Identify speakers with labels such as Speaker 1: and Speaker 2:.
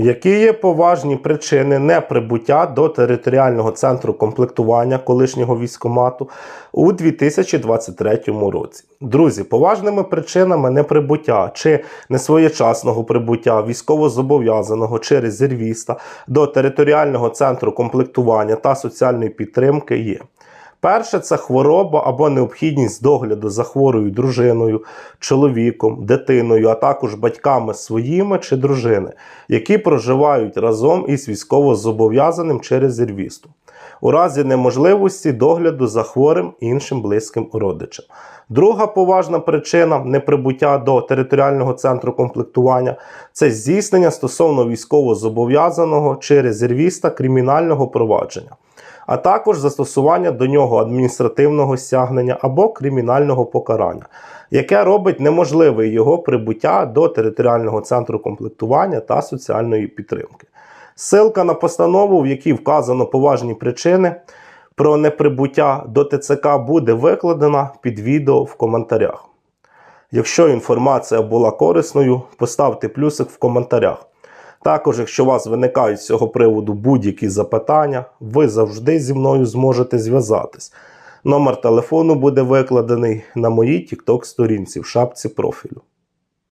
Speaker 1: Які є поважні причини неприбуття до територіального центру комплектування колишнього військомату у 2023 році? Друзі, поважними причинами неприбуття чи несвоєчасного прибуття військовозобов'язаного чи резервіста до територіального центру комплектування та соціальної підтримки є. Перше це хвороба або необхідність догляду за хворою дружиною, чоловіком, дитиною, а також батьками своїми чи дружини, які проживають разом із військовозобов'язаним чи резервістом, у разі неможливості догляду за хворим іншим близьким родичем. Друга поважна причина неприбуття до територіального центру комплектування це здійснення стосовно військовозобов'язаного чи резервіста кримінального провадження а також застосування до нього адміністративного стягнення або кримінального покарання, яке робить неможливе його прибуття до територіального центру комплектування та соціальної підтримки. Ссылка на постанову, в якій вказано поважні причини про неприбуття до ТЦК, буде викладена під відео в коментарях. Якщо інформація була корисною, поставте плюсик в коментарях. Також, якщо у вас виникають з цього приводу будь-які запитання, ви завжди зі мною зможете зв'язатись. Номер телефону буде викладений на моїй TikTok сторінці в шапці профілю.